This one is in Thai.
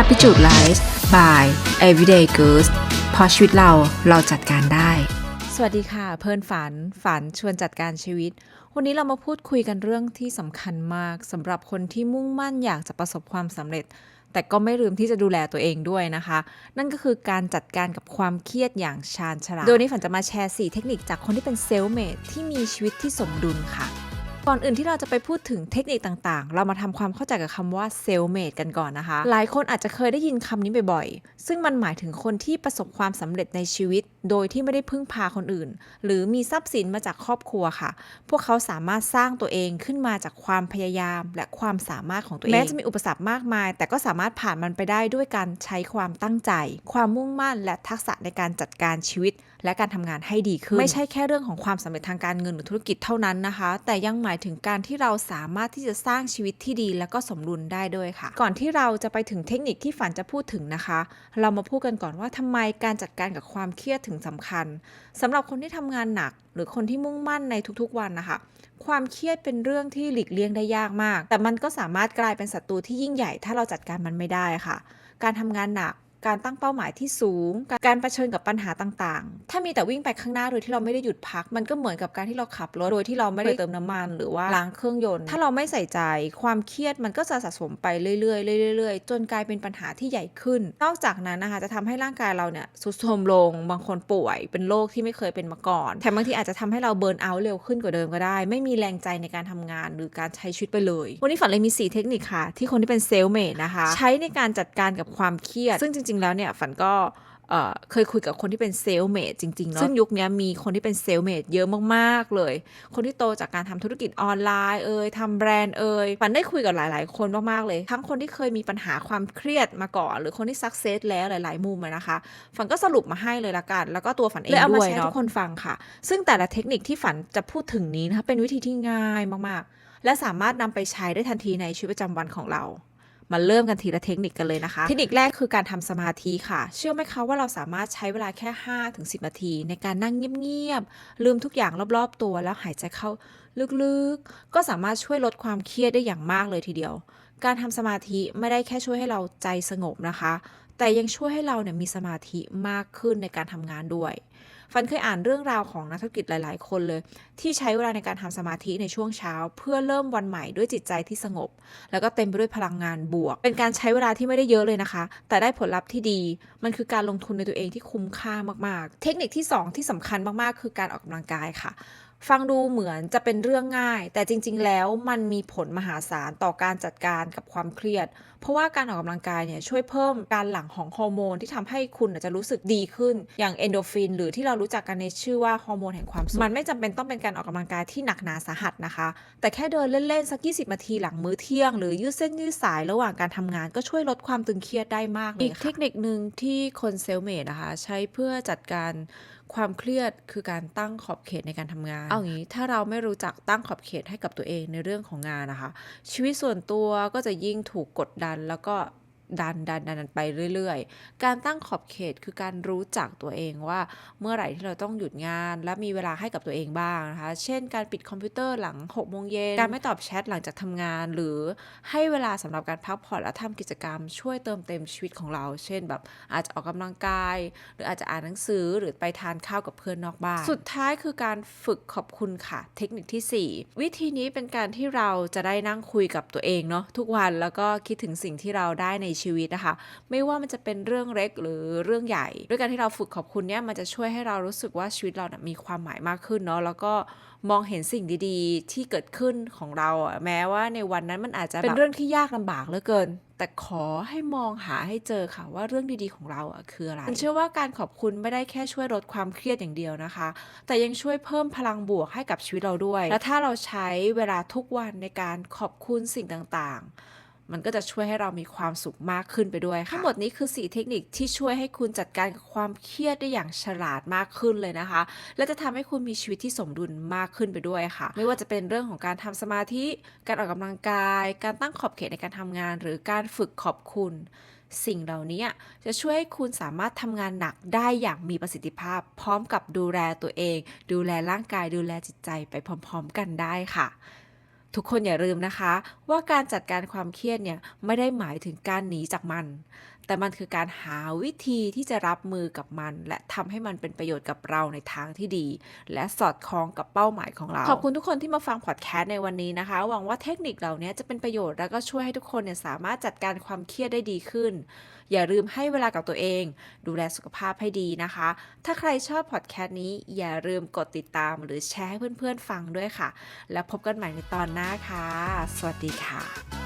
Happy j u d Life by Everyday Girls พราะชีวิตเราเราจัดการได้ สวัสดีค่ะ เพื่อนฝันฝันชวนจัดการชีวิต วันนี้เรามาพูดคุยกันเรื่องที่สำคัญมากสำหรับคนที่มุ่งมั่นอยากจะประสบความสำเร็จ แต่ก็ไม่ลืมที่จะดูแลตัวเองด้วยนะคะ นั่นก็คือการจัดการกับความเครียดอย่างชาญฉลาดโดยนี้ฝันจะมาแชร์ 4 เทคนิคจากคนที่เป็นเซลเมดที่มีชีวิตที่สมดุลค่ะ ก่อนอื่นที่เราจะไปพูดถึงเทคนิคต่างๆ เรามาทำความเข้าใจกับคำว่าเซลล์เมดกันก่อนนะคะ หลายคนอาจจะเคยได้ยินคำนี้บ่อยๆ ซึ่งมันหมายถึงคนที่ประสบความสำเร็จในชีวิต โดยที่ไม่ได้พึ่งพาคนอื่น หรือมีทรัพย์สินมาจากครอบครัวค่ะ พวกเขาสามารถสร้างตัวเองขึ้นมาจากความพยายาม และความสามารถของตัวเอง แม้จะมีอุปสรรคมากมาย แต่ก็สามารถผ่านมันไปได้ด้วยการใช้ความตั้งใจ ความมุ่งมั่น และทักษะในการจัดการชีวิต และการทำงานให้ดีขึ้น ไม่ใช่แค่เรื่องของความสำเร็จทางการเงินหรือธุรกิจเท่านั้นนะคะ แต่ยังหมายถึงการที่เราสามารถที่จะสร้างชีวิตที่ดีและก็สมดุลได้ด้วยค่ะ ก่อนที่เราจะไปถึงเทคนิคที่ฝันจะพูดถึงนะคะ เรามาพูดกันก่อนว่าทำไมการจัดการกับความเครียดถึงสำคัญสำหรับคนที่ทำงานหนัก หรือคนที่มุ่งมั่นในทุกๆวันนะคะ ความเครียดเป็นเรื่องที่หลีกเลี่ยงได้ยากมาก แต่มันก็สามารถกลายเป็นศัตรูที่ยิ่งใหญ่ ถ้าเราจัดการมันไม่ได้ค่ะ การทำงานหนัก การตั้งเป้าหมายที่สูง การเผชิญกับปัญหาต่างๆ ถ้ามีแต่วิ่งไปข้างหน้าโดยที่เราไม่ได้หยุดพัก มันก็เหมือนกับการที่เราขับรถโดยที่เราไม่ได้เติมน้ำมัน หรือว่าล้างเครื่องยนต์ ถ้าเราไม่ใส่ใจความเครียดมันก็จะสะสมไปเรื่อยๆเรื่อยๆจนกลายเป็นปัญหาที่ใหญ่ขึ้น นอกจากนั้นนะคะจะทำให้ร่างกายเราเนี่ยสุดโทรมลง บางคนป่วย เป็นโรคที่ไม่เคยเป็นมาก่อนแถมบางทีอาจจะทำให้เราเบิร์นเอาท์เร็วขึ้นกว่าเดิมก็ได้ ไม่มีแรงใจในการทำงาน หรือการใช้ชีวิตไปเลย วันนี้ฝันเลยมี 4 เทคนิคค่ะ ที่คนที่เป็นเซลเมดนะคะ ใช้ในการจัดการกับความเครียดซึ่งจริง ๆ แล้วเนี่ยฝันก็เอ่อเคยคุยกับคนที่เป็นเซลล์เมดจริง ๆ เนาะซึ่งยุคนี้มีคนที่เป็นเซลล์เมดเยอะมากๆเลย คนที่โตจากการทำธุรกิจออนไลน์เอ่ยทำแบรนด์เอ่ยฝันได้คุยกับหลาย ๆ คนมาก ๆ เลย ทั้งคนที่เคยมีปัญหาความเครียดมาก่อน หรือคนที่สักเซสแล้วหลาย ๆ มุมอะนะคะ ฝันก็สรุปมาให้เลยละกัน แล้วก็ตัวฝันเองด้วยเอามาแชร์ให้ทุกคนฟังค่ะ ซึ่งแต่ละเทคนิคที่ฝันจะพูดถึงนี้นะคะเป็นวิธีที่ง่ายมาก ๆ และสามารถนำไปใช้ได้ทันทีในชีวิตประจำวันของเรา มาเริ่มกันทีละเทคนิคกันเลยนะคะ เทคนิคแรกคือการทำสมาธิค่ะ เชื่อไหมคะว่าเราสามารถใช้เวลาแค่ 5-10 นาที ในการนั่งเงียบๆลืมทุกอย่างรอบๆตัวแล้วหายใจเข้าลึกๆ ก็สามารถช่วยลดความเครียดได้อย่างมากเลยทีเดียว การทำสมาธิไม่ได้แค่ช่วยให้เราใจสงบนะคะ แต่ยังช่วยให้เราเนี่ยมีสมาธิมากขึ้นในการทำงานด้วย ฟันเคยอ่านเรื่องราวของนักธุรกิจหลาย ๆ คนเลย ที่ใช้เวลาในการทำสมาธิในช่วงเช้า เพื่อเริ่มวันใหม่ด้วยจิตใจที่สงบ แล้วก็เต็มไปด้วยพลังงานบวก เป็นการใช้เวลาที่ไม่ได้เยอะเลยนะคะ แต่ได้ผลลัพธ์ที่ดี มันคือการลงทุนในตัวเองที่คุ้มค่ามาก ๆ เทคนิคที่ 2 ที่สำคัญมาก ๆ คือการออกกำลังกายค่ะฟังดูเหมือนจะเป็นเรื่องง่าย แต่จริง ๆ แล้วมันมีผลมหาศาลต่อการจัดการกับความเครียดเพราะว่าการออกกำลังกายเนี่ยช่วยเพิ่มการหลั่งของฮอร์โมนที่ทำให้คุณอาจจะรู้สึกดีขึ้นอย่างเอนโดฟิน หรือที่เรารู้จักกันในชื่อว่าฮอร์โมนแห่งความสุขมันไม่จำเป็นต้องเป็นการออกกำลังกายที่หนักหนาสาหัสนะคะ แต่แค่เดินเล่นๆสัก 20นาทีหลังมื้อเที่ยง หรือยืดเส้นยืดสายระหว่างการทำงาน ก็ช่วยลดความตึงเครียดได้มากเลยค่ะอีกเทคนิคหนึ่งที่คนเซลเมดนะคะ ใช้เพื่อจัดการความเครียดคือการตั้งขอบเขตในการทำงาน เอางี้ถ้าเราไม่รู้จักตั้งขอบเขตให้กับตัวเองในเรื่องของงานนะคะ ชีวิตส่วนตัวก็จะยิ่งถูกกดดันแล้วก็ ดันดันดันไปเรื่อยๆ การตั้งขอบเขตคือการรู้จักตัวเองว่าเมื่อไหร่ที่เราต้องหยุดงาน และมีเวลาให้กับตัวเองบ้างนะคะ เช่น การปิดคอมพิวเตอร์หลัง6โมงเย็นการไม่ตอบแชทหลังจากทำงาน หรือให้เวลาสำหรับการพักผ่อนและทำกิจกรรมช่วยเติมเต็มชีวิตของเรา เช่นแบบอาจจะออกกำลังกาย หรืออาจจะอ่านหนังสือหรือไปทานข้าวกับเพื่อนนอกบ้าน สุดท้ายคือการฝึกขอบคุณค่ะ เทคนิคที่ 4 วิธีนี้เป็นการที่เราจะได้นั่งคุยกับตัวเองเนาะทุกวันแล้วก็คิดถึงสิ่งที่เราได้ในชีวิตนะคะ ไม่ว่ามันจะเป็นเรื่องเล็กหรือเรื่องใหญ่ ด้วยการที่เราฝึกขอบคุณเนี่ยมันจะช่วยให้เรารู้สึกว่าชีวิตเรานะมีความหมายมากขึ้นเนาะแล้วก็มองเห็นสิ่งดีๆ ที่เกิดขึ้นของเราอะแม้ว่าในวันนั้นมันอาจจะเป็นเรื่องที่ยากลำบากเหลือเกิน แต่ขอให้มองหาให้เจอค่ะว่าเรื่องดีๆของเราอะคืออะไรฉันเชื่อว่าการขอบคุณไม่ได้แค่ช่วยลดความเครียดอย่างเดียวนะคะ แต่ยังช่วยเพิ่มพลังบวกให้กับชีวิตเราด้วย และถ้าเราใช้เวลาทุกวันในการขอบคุณสิ่งต่างๆ มันก็จะช่วยให้เรามีความสุขมากขึ้นไปด้วยค่ะทั้งหมดนี้คือ 4 เทคนิคที่ช่วยให้คุณจัดการกับความเครียดได้อย่างฉลาดมากขึ้นเลยนะคะ และจะทำให้คุณมีชีวิตที่สมดุลมากขึ้นไปด้วยค่ะ ไม่ว่าจะเป็นเรื่องของการทำสมาธิ การออกกำลังกาย การตั้งขอบเขตในการทำงาน หรือการฝึกขอบคุณสิ่งเหล่านี้จะช่วยให้คุณสามารถทำงานหนักได้อย่างมีประสิทธิภาพ พร้อมกับดูแลตัวเอง ดูแลร่างกายดูแลจิตใจไปพร้อม ๆ กันได้ค่ะ ทุกคนอย่าลืมนะคะ ว่าการจัดการความเครียดเนี่ยไม่ได้หมายถึงการหนีจากมัน แต่มันคือการหาวิธีที่จะรับมือกับมัน และทำให้มันเป็นประโยชน์กับเราในทางที่ดี และสอดคล้องกับเป้าหมายของเรา ขอบคุณทุกคนที่มาฟังพอดแคสต์ในวันนี้นะคะ หวังว่าเทคนิคเหล่านี้จะเป็นประโยชน์แล้วก็ช่วยให้ทุกคนเนี่ยสามารถจัดการความเครียดได้ดีขึ้น อย่าลืมให้เวลากับตัวเอง ดูแลสุขภาพให้ดีนะคะ ถ้าใครชอบพอดแคสต์นี้อย่าลืมกดติดตามหรือแชร์ให้เพื่อนๆฟังด้วยค่ะ แล้วพบกันใหม่ในตอนหน้าค่ะ สวัสดีค่ะ